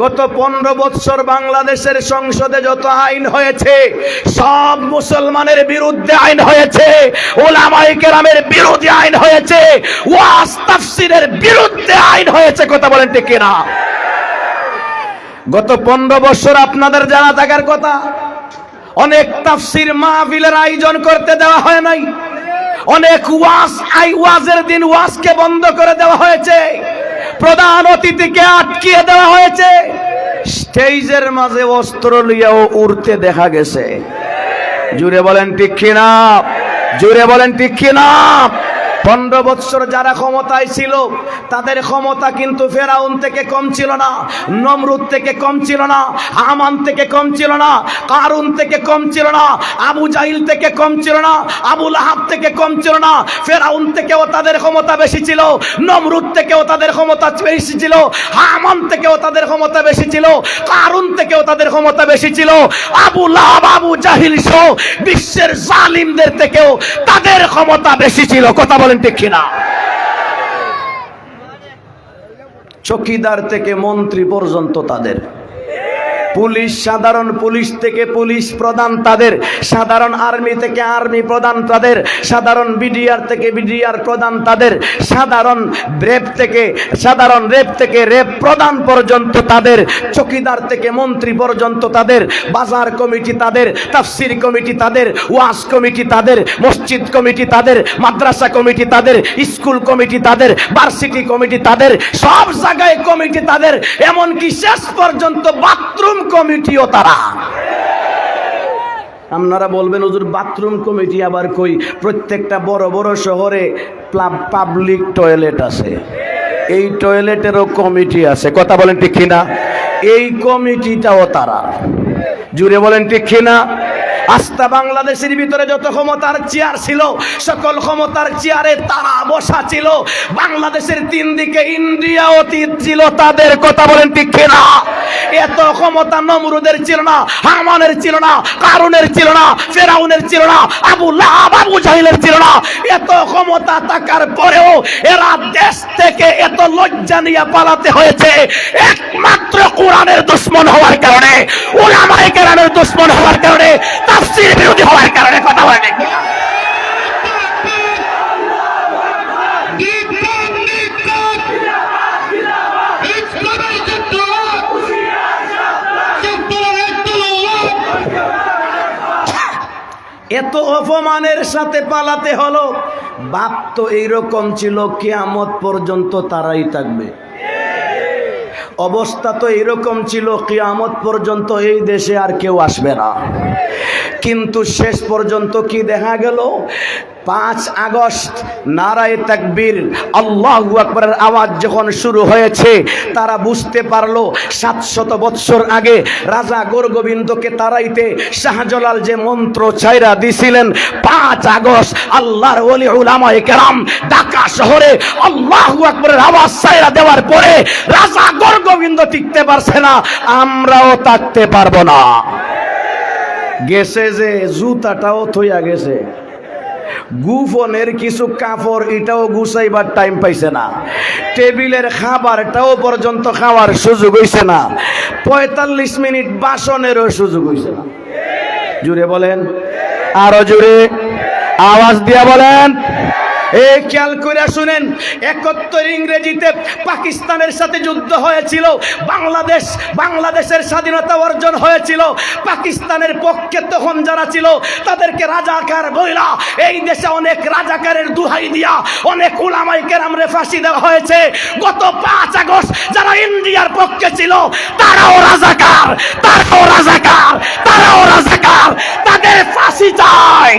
গত পনেরো বৎসর বাংলাদেশের সংসদে যত আইন হয়েছে, সব মুসলমানের বিরুদ্ধে আইন হয়েছে ওলামাই কেরামের বিরোধী আইন হয়েছে ওয়াস তাফসিরের বিরুদ্ধে আইন হয়েছে, কথা বলেন ঠিক কিনা? গত পনেরো বছর আপনাদের জানা থাকার কথা, অনেক তাফসির মাহফিলের আয়োজন করতে দেওয়া হয় নাই, অনেক ওয়াজ, আই ওয়াজের দিন ওয়াজকে বন্ধ করে দেওয়া হয়েছে প্রধান অতিথিকে আটকিয়ে দেওয়া হয়েছে। স্টেজের মাঝে অস্ত্র লিয়াও উড়তে দেখা গেছে। জুড়ে বলেন ঠিক কিনা? জুড়ে বলেন ঠিক কিনা? পনেরো বৎসর যারা ক্ষমতায় ছিল, তাদের ক্ষমতা কিন্তু ফেরাউন থেকে কম ছিল না, নমরুদ থেকে কম ছিল না, আমান থেকে কম ছিল না, কারুন থেকে কম ছিল না, আবু জাহিল থেকে কম ছিল না আবুল আহাব থেকে কম ছিল না, ফেরাউন থেকেও তাদের ক্ষমতা বেশি ছিল, নমরুদ থেকেও তাদের ক্ষমতা বেশি ছিল, আমান থেকেও তাদের ক্ষমতা বেশি ছিল, কারুন থেকেও তাদের ক্ষমতা বেশি ছিল, আবু লাহাব, আবু জাহিল সহ বিশ্বের জালিমদের থেকেও তাদের ক্ষমতা বেশি ছিল। কথা বলেন ঠিক কিনা চকিদার থেকে মন্ত্রী পর্যন্ত তাদের। পুলিশ, সাধারণ পুলিশ থেকে পুলিশ প্রধান তাদের, সাধারণ আর্মি থেকে আর্মি প্রধান তাদের, সাধারণ বিডিআর থেকে বিডিআর প্রধান তাদের, সাধারণ রেপ থেকে, সাধারণ রেপ থেকে রেপ প্রধান পর্যন্ত তাদের, চকিদার থেকে মন্ত্রী পর্যন্ত তাদের, বাজার কমিটি তাদের, তাফসির কমিটি তাদের, ওয়াজ কমিটি তাদের, মসজিদ কমিটি তাদের, মাদ্রাসা কমিটি তাদের, স্কুল কমিটি তাদের, ভার্সিটি কমিটি তাদের, সব জায়গায় কমিটি তাদের, এমনকি শেষ পর্যন্ত বাথরুম কমিটিও তারা। আপনারা বলবেন, হুজুর, বাথরুম কমিটি আবার কই? প্রত্যেকটা বড় বড় শহরে পাবলিক টয়লেট আছে। এই টয়লেটেরও কমিটি আছে। কথা বলেন ঠিক কিনা? এই কমিটিটাও তারা। জুড়ে বলেন ঠিক কিনা? আস্থা বাংলাদেশের ভিতরে যত ক্ষমতার চেয়ার ছিল, সকল ক্ষমতার চেয়ারে তারা বসা ছিল। বাংলাদেশের তিন দিকে ইন্ডিয়া অতীত ছিল, তাদের কথা বলেন ঠিক কিনা? এত ক্ষমতা নমরুদের ছিল না, হামানের ছিল না, কারুনের ছিল না, ফেরাউনের ছিল না, আবু লাহাব, আবু জাহিলের ছিল না। এত ক্ষমতা থাকার পরেও এরা দেশ থেকে এত লজ্জা নিয়ে পালাতে হয়েছে। একমাত্র কোরআনের দুশ্মন হওয়ার কারণে ওলামায়ে কেরামের দুশ্মন হওয়ার কারণে, তাফসীর বিরোধী হওয়ার কারণে। এত অপমানের সাথে পালাতে হলো। বাপ তো এইরকম ছিল, কেয়ামত পর্যন্ত তারাই থাকবে। অবস্থা তো এইরকম ছিল, কিয়ামত পর্যন্ত এই দেশে আর কেউ আসবে না। কিন্তু শেষ পর্যন্ত কি দেখা গেল? পাঁচ আগস্ট, নারায় তাকবীর, আল্লাহু আকবরের আওয়াজ যখন শুরু হয়েছে, তারা বুঝতে পারল সাতশত বৎসর আগে রাজা গোরগোবিন্দকে তারাইতে শাহজালাল যে মন্ত্র ছাইরা দিছিলেন, পাঁচ আগস্ট আল্লাহর ওলি কেরাম ঢাকা শহরে আল্লাহু আকবরের আওয়াজ ছাইরা দেওয়ার পরে রাজা গোরগোবিন্দ টিকতে পারছে না, আমরাও থাকতে পারব না। গেছে যে জুতাটাও থইয়া গেছে। গুফনের কিছু কাপড় এটাও গুছাইবার টাইম পাইছে না। টেবিলের খাবারটাও পর্যন্ত খাওয়ার সুযোগ হইছে না। পঁয়তাল্লিশ মিনিট বাসনেরও সুযোগ হইছে না। জুড়ে বলেন, আরও জুড়ে আওয়াজ দিয়া বলেন এই খেয়াল করে শুনেন, একাত্তর ইংরেজিতে পাকিস্তানের সাথে যুদ্ধ হয়েছিল, বাংলাদেশ, বাংলাদেশের স্বাধীনতা অর্জন হয়েছিল, পাকিস্তানের পক্ষে তখন যারা ছিল, তাদেরকে রাজাকার বইলা, এই দেশে অনেক রাজাকারের দুহাই দিয়া, অনেক উলামাই কেরামরে ফাঁসি দেওয়া হয়েছে। গত পাঁচ আগস্ট যারা ইন্ডিয়ার পক্ষে ছিল, তারাও রাজাকার তারাও রাজাকার তারাও রাজাকার, তাদের ফাঁসি চায়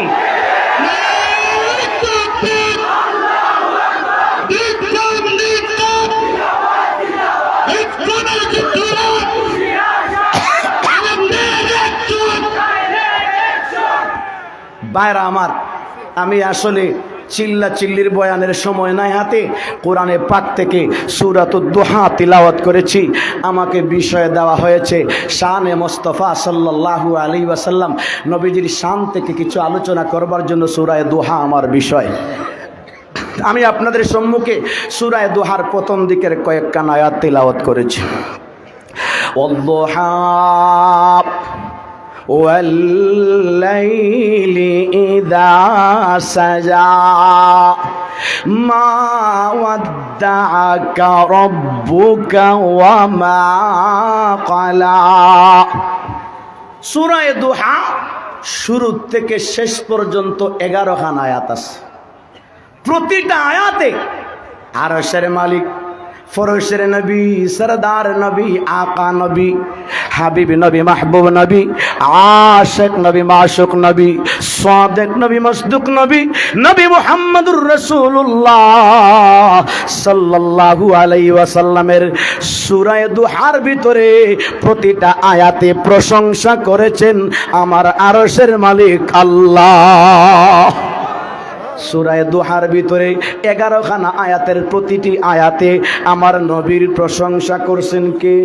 ভাইরা আমার, আমি আসলে চিল্লা চিল্লির বয়ানের সময় নাই হাতে, কোরআনে পাক থেকে সুরাতুদ্দোহা তিলাওয়াত করেছি। আমাকে বিষয় দেওয়া হয়েছে, শানে মোস্তফা সাল্লাহু আলী ওয়াসাল্লাম, নবীজির শান থেকে কিছু আলোচনা করবার জন্য সুরায় দোহা আমার বিষয়। আমি আপনাদের সম্মুখে সুরায় দোহার প্রথম দিকের কয়েকখান আয়াত তিলাওয়াত করেছি। অল্লোহা والليل إذا سجى ما ودعك ربك وما قلى সুরায় দুহা শুরু থেকে শেষ পর্যন্ত এগারো খান আয়াত আছে প্রতিটা আয়াতে আরশের মালিক ফরশের নবী, সরদার নবী, আকা নবী, হাবিব নবী, মাহবুব নবী, আশেক নবী মাসুক নবী, সাদেক নবী, মসদুক নবী নবী মুহাম্মদুর রাসূলুল্লাহ সাল্লাল্লাহু আলাইহি ওয়াসাল্লামের সূরা দুহার ভিতরে প্রতিটা আয়াতে প্রশংসা করেছেন আমার আরশের মালিক আল্লাহ। সুরায় দুহার ভিতরে এগারো খানা আয়াতের প্রতিটি আয়াতে আমার নবীর প্রশংসা করছেন কে?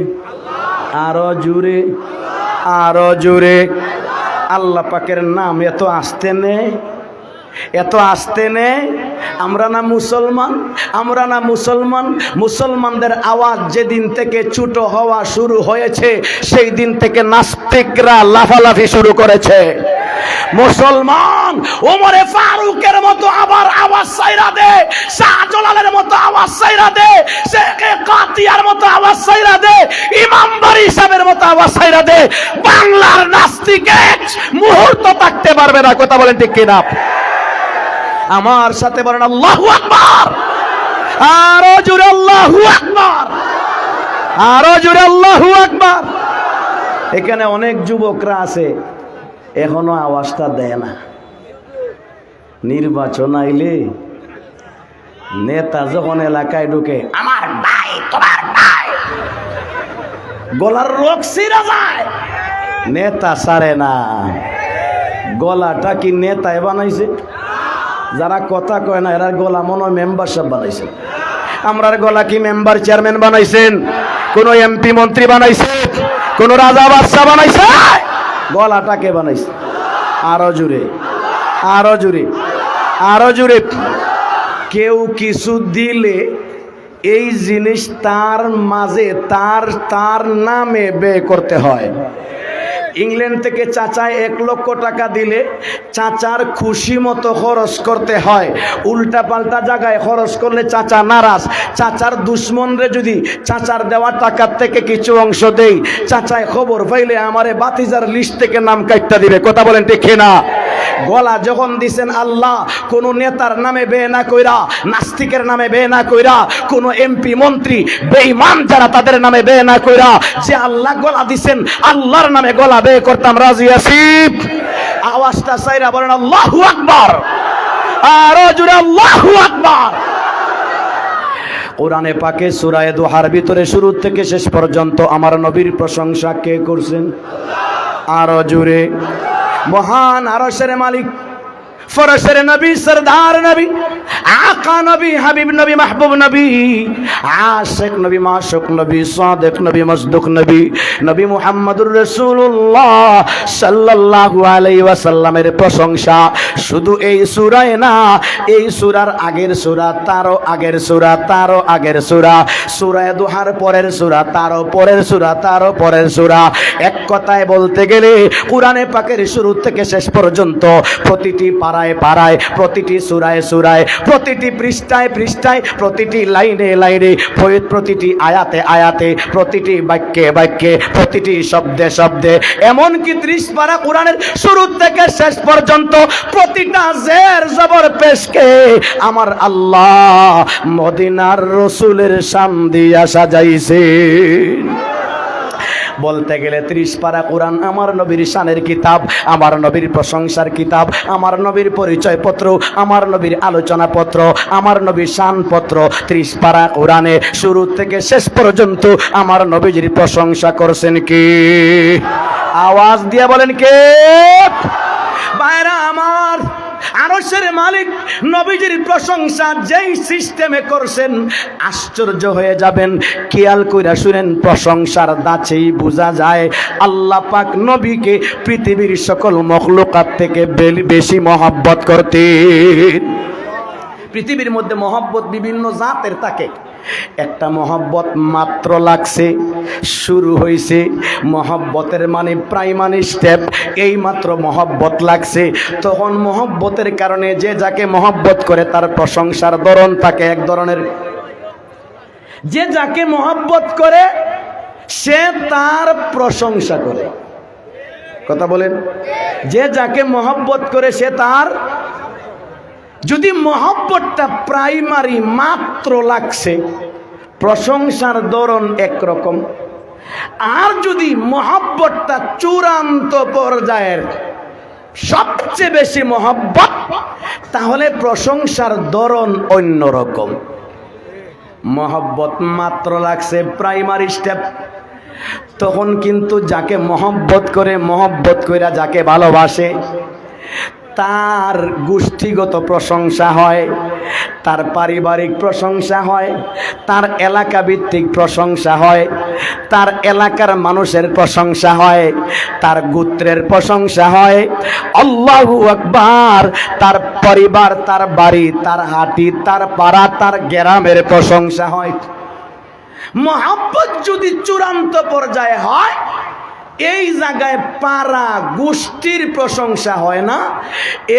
আরও জুড়ে আরও জুড়ে আল্লাহ পাকের নাম এত আসতে নেই। এত আসতে নে আমরা না মুসলমান, আমরা না মুসলমান। মুসলমানদের আওয়াজ যেদিন থেকে ছোট হওয়া শুরু হয়েছে, সেই দিন থেকে নাস্তিকরা লাফালাফি শুরু করেছে। মুসলমান, ওমরে ফারুকের মতো আবার আওয়াজ সাইরা দে, শাহজালালের মতো আওয়াজ সাইরা দে কাতিয়ার মতো আওয়াজ সাইরা দে ইমাম বাড়ি সাহেবের মতো আওয়াজ সাইরা দে। বাংলার নাস্তিকে মুহূর্ত থাকতে পারবে না, কথা বলেন ঠিক কিনা? আমার সাথে বলেন, আল্লাহু আকবার! আরও জোরে, আল্লাহু আরও জোরে, আল্লাহু আকবার! এখানে অনেক যুবকরা আছে, এখনও আওয়াজটা দেয় না। নির্বাচন আইলে নেতা যখন এলাকায় ঢুকে, আমার ভাই, তোমার ভাই! গলার রোগ সিরা যায়। নেতা সারে না। গলাটা কি নেতায় বানাইছে? যারা কথা কয় না এরা গলা মনে মেম্বারশিপ বানাইছে আমরার গলা কি মেম্বার চেয়ারম্যান বানাইছেন? কোন এমপি মন্ত্রী বানাইছে? কোন রাজা বাদশাহ বানাইছে? গলাটাকে বানাইছে? আরও জুড়ে আরও জুড়ে আরও জুড়ে কেউ কিছু দিলে এই জিনিস তার মাঝে, তার তার নামে ব্যয় করতে হয়। ইংল্যান্ড থেকে চাচায় এক লক্ষ টাকা দিলে চাচার খুশি মতো খরচ করতে হয়। উল্টা পাল্টা জায়গায় খরচ করলে চাচা নারাজ। চাচার দুশ্মনরে যদি চাচার দেওয়া টাকার থেকে কিছু অংশ দেই, চাচায় খবর পাইলে আমারে বাতিজার লিস্ট থেকে নাম কাটতে দিবে। কথা বলেন ঠিক না গলা যখন দিছেন আল্লাহ, কোন নেতার নামে বে না কইরা, নাস্তিকের নামে বে না কইরা, কোন এমপি, মন্ত্রী, বেঈমান যারা তাদের নামে বে না কইরা, যে আল্লাহ গলা দিছেন, আল্লাহর নামে গলা বে করতাম, রাজি আছি? আওয়াজটা চাইরা বলেন, আল্লাহু আকবার। আরও জুড়ে আল্লাহু আকবার। কোরআনে পাকে সুরায় দোহার ভিতরে শুরু থেকে শেষ পর্যন্ত আমার নবীর প্রশংসা কে করছেন? আরও জুড়ে মহান আরসের মালিক ফরশের নবী, সরদার নবী, আকা নবী, হাবিব নবী, মাহবুব নবী, আশেক নবী মাসুক নবী, সাদেক নবী, মসদুক নবী নবী মুহাম্মদুর রাসূলুল্লাহ সাল্লাল্লাহু আলাইহি ওয়াসাল্লামের প্রশংসা। শুধু এই সূরায় না, এই সূরার আগের সূরা, তারও আগের সূরা, তারও আগের সূরা, সূরায়ে দুহার পরের সূরা, তারও পরের সূরা, তারও পরের সূরা। এক কথায় বলতে গেলে, কোরআনে পাকের শুরু থেকে শেষ পর্যন্ত প্রতিটি পাড়ায় পাড়ায়, প্রতিটি সুরায় সুরায়, প্রতিটি পৃষ্ঠায় পৃষ্ঠায়, প্রতিটি লাইনে লাইনে প্রতি- প্রতিটি আয়াতে আয়াতে, প্রতিটি বাক্যে বাক্যে, প্রতিটি শব্দে শব্দে। এমনকি ত্রিশ পারা কোরআনের শুরু থেকে শেষ পর্যন্ত প্রতিটা জের জবর পেশকে আমার আল্লাহ মদিনার রসুলের সাম দিয়া সাজাইছে বলতে গেলে ত্রিশ পারা কোরআন আমার নবীর শানের কিতাব, আমার নবীর প্রশংসার কিতাব, আমার নবীর পরিচয় পত্র আমার নবীর আলোচনা পত্র আমার নবীর শান পত্র ত্রিশ পারা কোরআনে শুরু থেকে শেষ পর্যন্ত আমার নবীজির প্রশংসা করছেন কি? আওয়াজ দিয়ে বলেন কে? বাইরা আমার আরশের মালিক নবীজির প্রশংসা যেই সিস্টেমে করছেন, আশ্চর্য হয়ে যাবেন। খেয়াল কইরা শুনেন, প্রশংসার দাঁচেই বোঝা যায়, আল্লাহ পাক নবীকে পৃথিবীর সকল মখলুকাত থেকে বেশি মহব্বত করতেন। পৃথিবীর মধ্যে মহব্বত বিভিন্ন জাতের থাকে। একটা মহব্বত মাত্র লাগছে। শুরু হয়েছে মহব্বতের মানে প্রাইমারি স্টেপ এই মাত্র মহব্বত লাগছে। তখন মহব্বতের কারণে যে যাকে মহব্বত করে তার প্রশংসার ধরন থাকে এক ধরনের। যে যাকে মহব্বত করে, সে তার প্রশংসা করে। কথা বলেন। যে যাকে মহব্বত করে, সে তার যদি মহব্বতটা প্রাইমারি মাত্র লাগছে, প্রশংসার ধরন একরকম। আর যদি মহব্বতটা চূড়ান্ত পর্যায়ের সবচেয়ে বেশি মহব্বত, তাহলে প্রশংসার ধরন অন্যরকম। মহব্বত মাত্র লাগছে প্রাইমারি স্টেপ। তখন কিন্তু যাকে মহব্বত করে মহব্বত কইরা যাকে ভালোবাসে তার গোষ্ঠীগত প্রশংসা হয়, তার পারিবারিক প্রশংসা হয়, তার এলাকা ভিত্তিক প্রশংসা হয়, তার এলাকার মানুষের প্রশংসা হয়, তার গোত্রের প্রশংসা হয়। আল্লাহু আকবার, তার পরিবার, তার বাড়ি, তার হাটি, তার পাড়া, তার গ্রামের প্রশংসা হয়। মহাব্বত যদি চূড়ান্ত পর্যায়ে হয় এই জায়গায় পাড়া গোষ্ঠীর প্রশংসা হয় না।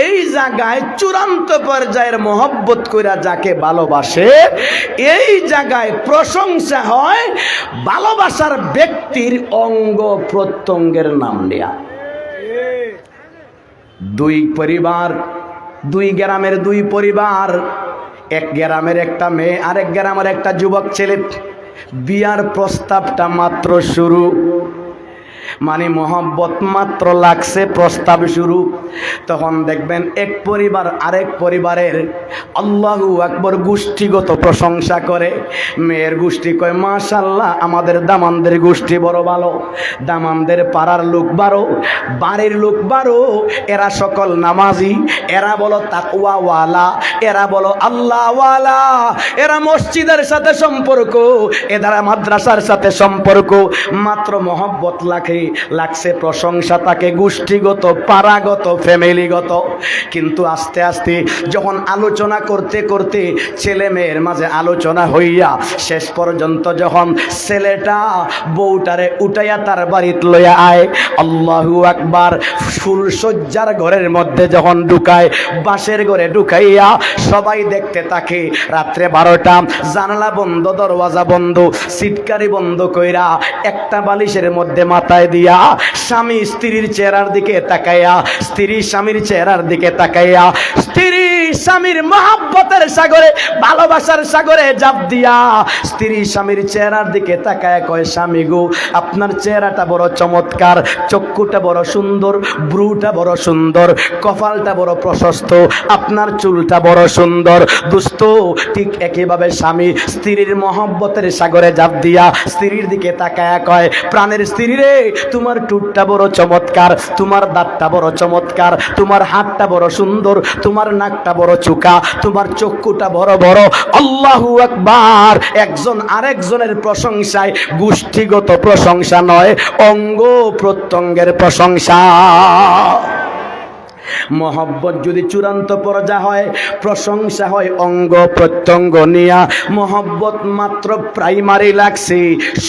এই জায়গায় চূড়ান্ত পর্যায়ের মহব্বত কইরা যাকে ভালোবাসে, এই জায়গায় প্রশংসা হয় ভালোবাসার ব্যক্তির অঙ্গ প্রত্যঙ্গের নাম নেয়া। দুই পরিবার, দুই গ্রামের দুই পরিবার, এক গ্রামের একটা মেয়ে, আরেক গ্রামের একটা যুবক ছেলে। বিয়ার প্রস্তাবটা মাত্র শুরু। মানে মহব্বত মাত্র লাগছে প্রস্তাব শুরু। তখন দেখবেন এক পরিবার আরেক পরিবারের আল্লাহু আকবর গোষ্ঠীগত প্রশংসা করে। মেয়ের গোষ্ঠী কয় মাশাল্লাহ আমাদের দামানদের গোষ্ঠী বড় ভালো। দামানদের পাড়ার লোক বারো বাড়ির লোক বারো এরা সকল নামাজি, এরা বলো তাকুয়াওয়ালা এরা বলো আল্লাহওয়ালা। এরা মসজিদের সাথে সম্পর্ক এদারা মাদ্রাসার সাথে সম্পর্ক। মাত্র মহব্বত লাখে লাগছে প্রশংসা তাকে গোষ্ঠীগত, পাড়াগত, ফ্যামিলিগত। কিন্তু আস্তে আস্তে যখন আলোচনা করতে করতে ছেলে মেয়ের মাঝে আলোচনা হইয়া শেষ পর্যন্ত যখন ছেলেটা বউটারে উঠাইয়া তার বাড়িত লইয়া আয়, আল্লাহু আকবার ফুলসজ্জার ঘরের মধ্যে যখন ঢুকায়, বাঁশের ঘরে ঢুকাইয়া সবাই দেখতে থাকে রাত্রে বারোটা, জানালা বন্ধ, দরওয়াজা বন্ধ সিটকারি বন্ধ কইরা একটা বালিশের মধ্যে মাথায় দিয়া স্বামী স্ত্রীর চেহারার দিকে তাকাইয়া স্ত্রী স্বামীর চেহারার দিকে তাকাইয়া স্ত্রী স্বামীর মহাব্বতের সাগরে, ভালোবাসার সাগরে জাপ দিয়া স্ত্রী স্বামীর চেহারার দিকে তাকায়, কয়, স্বামী গো, আপনার চেহারাটা বড় চমৎকার, চক্ষুটা বড় সুন্দর ব্রুটা বড় সুন্দর, কপালটা বড় প্রশস্ত, আপনার চুলটা বড় সুন্দর। দুস্থ, ঠিক একইভাবে স্বামী স্ত্রীর মহব্বতের সাগরে জাপ দিয়া স্ত্রীর দিকে তাকায়, কয়, প্রাণের স্ত্রী রে, তোমার টুটটা বড় চমৎকার, তোমার দাঁতটা বড় চমৎকার, তোমার হাতটা বড় সুন্দর, তোমার নাকটা বড় চুকা তোমার চক্ষুটা বড় বড়। আল্লাহু একবার একজন আরেকজনের প্রশংসায় গোষ্ঠীগত প্রশংসা নয়, অঙ্গ প্রত্যঙ্গের প্রশংসা। মহব্বত যদি চূড়ান্ত পর্যায় হয়, প্রশংসা হয়, অঙ্গ প্রত্যঙ্গ নিয়া। মহব্বত মাত্র প্রাইমারি লাগছে,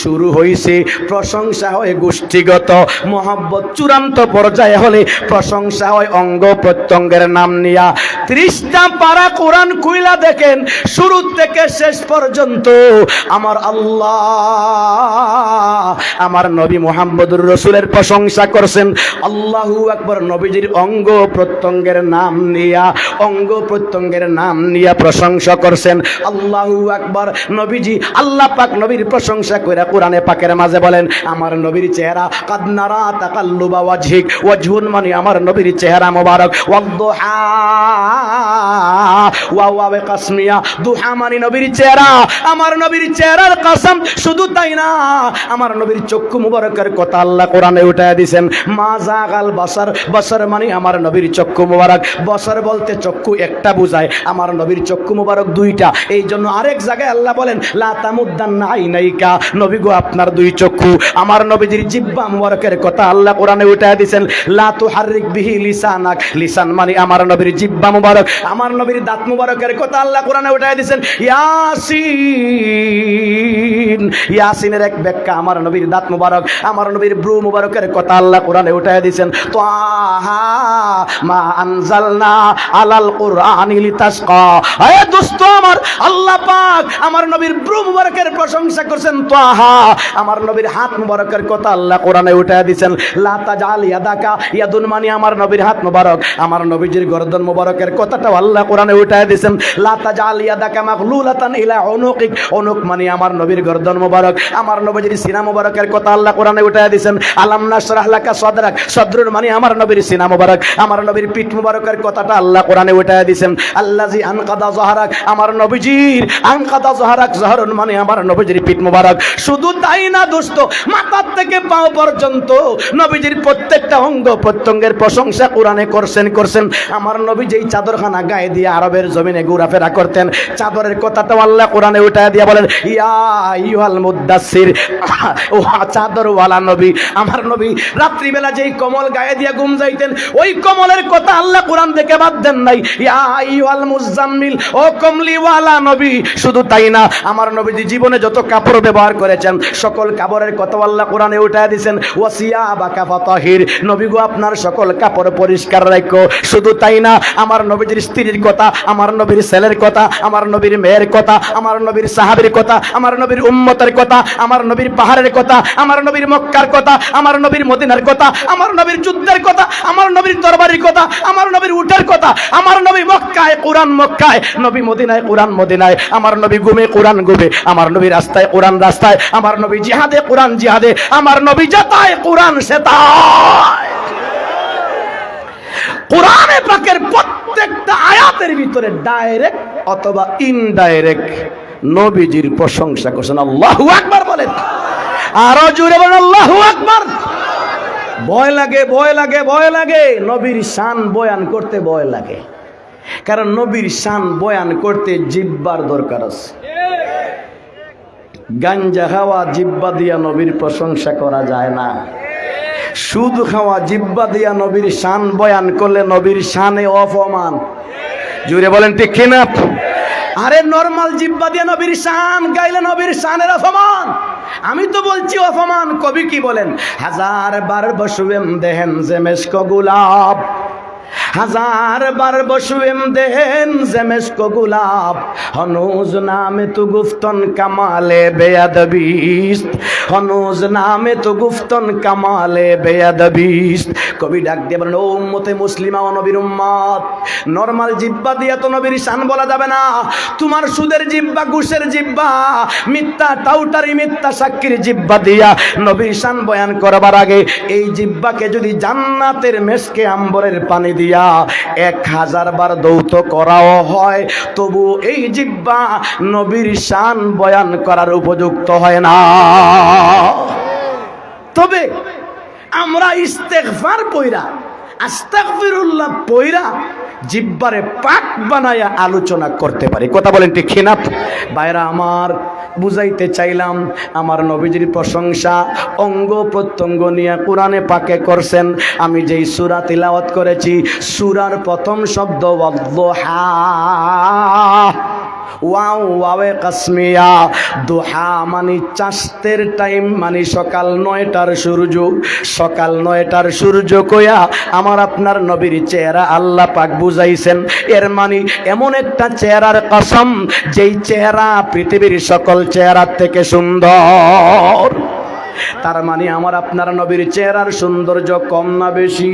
শুরু হয়েছে প্রশংসা হয় গোষ্ঠীগত। মহব্বত চূড়ান্ত পর্যায়ে হলে প্রশংসা হয় অঙ্গ প্রত্যঙ্গের নাম নিয়া। ত্রিশটা পারা কোরআন কুইলা দেখেন, শুরু থেকে শেষ পর্যন্ত আমার আল্লাহ, আমার নবী মোহাম্মদুর রসুলের প্রশংসা করছেন। আল্লাহু আকবর, নবীজির অঙ্গ প্রত্যঙ্গের নাম নিয়া, অঙ্গ প্রত্যঙ্গের নাম নিয়া প্রশংসা করছেন। আল্লাহু আকবর, নবীজি, আল্লাহ পাক নবীর প্রশংসা করে কোরআনে পাকের মাঝে বলেন, আমার নবীর চেহারা কাদনারা তাকাল্লুবা ও ওয়াজহুন মানে আমার নবীর চেহারা মোবারক ওয়াদ্দুহা ওয়া ওয়া মানে আমার মানে মুবারক। বলতে চক্ষু একটা আমার মুবারক দুইটা। এই জন্য আরেক আল্লাহ বলেন নবী গো, আপনার দুই চক্ষু। আমার নবীজির জিব্বা মুবারকের কথা আল্লাহ কোরআনে উঠায় দিয়েছেন লা তুহাররিক বিহি লিসান মানে আমার নবীর জিব্বা মুবারক। আমার নবীর দাঁত দাঁত মুবারকের কথা আল্লাহ কোরআনে উঠাই দিয়েছেন, ইয়াসিন, ইয়াসিনের এক ব্যাখ্যা আমার নবীর দাঁত মুবারক, আমার নবীর ব্রু মুবারকের কথা আল্লাহ কোরআনে উঠাই দিয়েছেন তো আহা মা আনজালনা আলাল কোরআনি লিতাসকা হে দোস্ত আমার আল্লাহ পাক আমার নবীর ব্রু মুবারকের প্রশংসা করছেন তো আহা আমার নবীর হাত মুবারকের কথা আল্লাহ কোরআনে উঠাই দিয়েছেন লা তাজাল ইয়াদাকা ইয়াদুন মানে আমার নবীর হাত মুবারক, আমার নবীজির গর্দন মুবারকের কথাটাও আল্লাহ কোরআনে উঠাই দিয়েছেন লা তাজাল ইয়াদাকা মাগলুলাতান ইলা উনুকিক। উনুক মানে আমার নবীর গর্দন মুবারক। আমার নবীজির সিনা মুবারকের কথা আল্লাহ কোরআনে উঠাই দিয়েছেন আলাম নাশরাহ লাকা সদরাক? সদরুর মানে আমার নবীর সিনা মুবারক। আমার নবীর পিঠ মুবারকের কথাটা আল্লাহ কোরআনে উঠাই দিয়েছেন আল্লাজি আনকাদা জহারাক আমার নবীজির আনকাদা জহারাক জহরুন মানে আমার নবীজির পিঠ মুবারক। শুধু তাই না দোস্ত, মাথার থেকে পাও পর্যন্ত নবীজির প্রত্যেকটা অঙ্গ প্রত্যঙ্গের প্রশংসা কোরআনে করছেন করছেন। আমার নবী যেই চাদরখানা গায়ে দিয়ে আরবের জমিনে ঘোরাফেরা করতেন। চাদরের কথাটাও আল্লাহ কোরআনে উঠাই দিয়ে বলেন, ইয়া ইউহাল মুদাসসির। ও চাদরওয়ালা নবী, আমার নবী, রাত্রিবেলা যেই কমল গায়ে দিয়ে ঘুম যাইতেন, ওই কমলের কথা আল্লাহ কোরআন থেকে বাদ দেন নাই। ইয়া ইউহাল মুজাম্মিল, ও কমলিওয়ালা নবী, শুধু তাই না, আমার নবীজি জীবনে যত কাপড় ব্যবহার করেছেন, সকল কাপড়ের কথা আল্লাহ কোরআনে উঠাই দিয়েছেন ওয়াসিয়া বা কাফাতাহির নবী গো, আপনার সকল কাপড় পরিষ্কার রাখো শুধু তাই না, আমার নবীজির স্ত্রীর কথা আমার নবীর ছেলের কথা আমার নবীর মেয়ের কথা আমার নবীর সাহাবের কথা আমার নবীর উম্মতের কথা আমার নবীর পাহাড়ের কথা আমার নবীর মক্কার কথা আমার নবীর মদিনার কথা আমার নবীর যুদ্ধের কথা আমার নবীর তরবারির কথা আমার নবীর উটের কথা আমার নবী মক্কায় কোরআন মক্কায় নবী মদিনায় কোরআন মদিনায় আমার নবী গুমে কোরআন গুমে আমার নবী রাস্তায় কোরআন রাস্তায় আমার নবী জিহাদে কোরআন জিহাদে আমার নবী যেতায় কোরআন সেতায় কোরআনে পাকের প্রত্যেকটা আয়াতের ভিতরে ডাইরেক্ট অথবা ইনডাইরেক্ট নবীজির প্রশংসা করছেন। আল্লাহু আকবার বলেন। আরও জোরে বলেন, আল্লাহু আকবার। ভয় লাগে ভয় লাগে ভয় লাগে। নবীর শান বয়ান করতে ভয় লাগে। কারণ নবীর শান বয়ান করতে জিব্বার দরকার আছে। গাঞ্জা খাওয়া, জিব্বা দিয়া নবীর প্রশংসা করা যায় না। সুদ খাওয়া, জিব্বা দিয়া নবীর শান বয়ান করলে নবীর শানে অপমান। জুড়ে বলেন ঠিক কিনা? আরে নর্মাল জিব্বা দিয়া নবীর শান গাইলে নবীর শানের অপমান। আমি তো বলছি অপমান, কবি কি বলেন? হাজার বার বসবেন দেহেন যে মেশক গুলাব হাজার বার বসুয়েম দেহেন জেমেস্ক গুলাব হনুজ নামে তু গুফতন কামালে বেয়াদবিস্ত হনুজ নামে তু গুফতন কামালে বেয়াদবিস্ত কবি ডাক দিয়ে বলেন, ও উম্মতে মুসলিমা ও নবীর উম্মত নর্মাল জিব্বা দিয়ে তো নবীর শান বলা যাবে না। তোমার সুদের জিব্বা, ঘুষের জিব্বা, মিথ্যা টাউটারি, মিথ্যা সাক্ষীর জিব্বা দিয়া নবীর শান বয়ান করবার আগে এই জিব্বাকে যদি জান্নাতের মেসকে আম্বরের পানি দিয়া এক হাজার বার দৌত করাও হয়, তবু এই জিব্বা নবীর শান বয়ান করার উপযুক্ত হয় না। তবে আমরা ইস্তেগফার পইরা, আস্তাগফিরুল্লাহ পইরা জিব্বারে পাক বানায়া আলোচনা করতে পারি। কথা বলেন ঠিক খিনাপ বাইরা আমার বুঝাইতে চাইলাম, আমার নবীজির প্রশংসা, অঙ্গ প্রত্যঙ্গ নিয়ে কোরআনে পাকে করছেন। আমি যেই সুরা তিলাওয়াত করেছি, সুরার প্রথম শব্দ ওয়াদ্দোহা। Wow, Huawei কাসমিয়া। দোহা মানে চাষতের টাইম মানে সকাল নয়টার সূর্য। সকাল নয়টার সূর্য কয়া আমার আপনার নবীর চেহারা আল্লাহ পাক বুঝাইছেন। এর মানে এমন একটা চেহারার কসম, যেই চেহারা পৃথিবীর সকল চেহারার থেকে সুন্দর। তার মানে আমার আপনার নবীর চেহারার সৌন্দর্য কম না বেশি।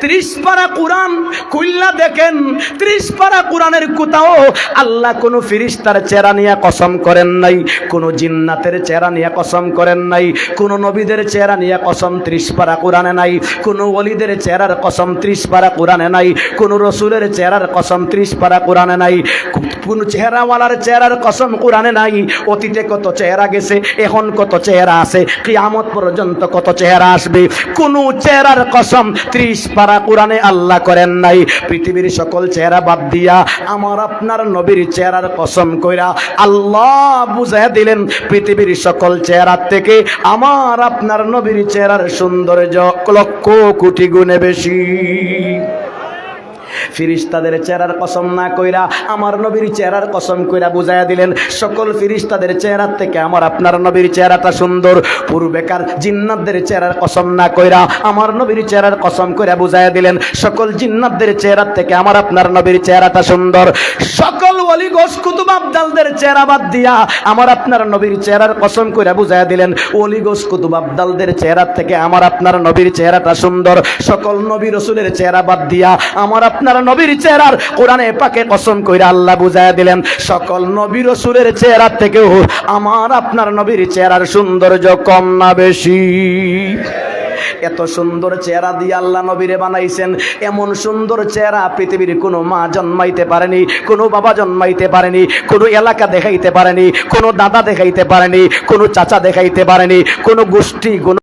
ত্রিশ পারা কোরআন খুললা দেখেন, ত্রিশ পারা কোরআনের কোথাও আল্লাহ কোনো ফিরিস্তার চেহারা নিয়ে কসম করেন নাই, কোনো জিন্নাতের চেহারা নিয়ে কসম করেন নাই, কোনো নবীদের চেহারা নিয়ে কসম ত্রিশ পারা কোরআনে নাই, কোনো অলিদের চেহারার কসম ত্রিশ পারা কোরআনে নাই, কোনো রসুলের চেহারার কসম ত্রিশ পারা কোরআনে নাই। কোনো চেহারাওয়ালার চেহারার কসম কোরআনে নাই। অতীতে কত চেহারা গেছে, এখন কত চেহারা আছে, কিয়ামত পর্যন্ত কত চেহারা আসবে। কোন চেহারার কসম ত্রিশ পারা কোরআনে আল্লাহ করেন নাই। পৃথিবীর সকল চেহারা বাদ দিয়া আমার আপনার নবীর চেহারার কসম কইরা আল্লাহ বুঝাই দিলেন, পৃথিবীর সকল চেহারার থেকে আমার আপনার নবীর চেহারার সৌন্দর্য লক্ষ কোটি গুণে বেশি। ফিরিস্তাদের চেহারার কসম না কইরা আমার নবীর চেহারার কসম কইরা বুঝাইয়া দিলেন, সকল ফিরিস্তাদের চেহারার থেকে আমার আপনার নবীর চেহারাটা সুন্দর। পূর্বেকার জিন্নাতদের চেহারার কসম না কইরা আমার নবীর চেহারার কসম কইরা বুঝাইয়া দিলেন, সকল জিন্নাতদের চেহারার থেকে আমার আপনার নবীর চেহারাটা সুন্দর। সকল ওলি গোস কুতুব আবদালদের চেহারা বাদ দিয়া আমার আপনার নবীর চেহারার কসম কইরা বুঝাইয়া দিলেন, ওলি গোস কুতুব আবদালদের চেহারার থেকে আমার আপনার নবীর চেহারাটা সুন্দর। সকল নবী রসুলের চেহারা বাদ দিয়া আমার আপনার নবীর চেহারার কোরআনে পাকে কসম কইরা আল্লাহ বুঝাইয়া দিলেন, সকল নবী রসুলের চেহারার থেকেও আমার আপনার নবীর চেহারার সৌন্দর্য কম না বেশি। এত সুন্দর চেহারা দিয়ে আল্লাহ নবীরে বানাইছেন। এমন সুন্দর চেহারা পৃথিবীর কোনো মা জন্মাইতে পারেনি, কোনো বাবা জন্মাইতে পারেনি, কোনো এলাকা দেখাইতে পারেনি, কোনো দাদা দেখাইতে পারেনি, কোনো চাচা দেখাইতে পারেনি, কোনো গোষ্ঠী, কোনো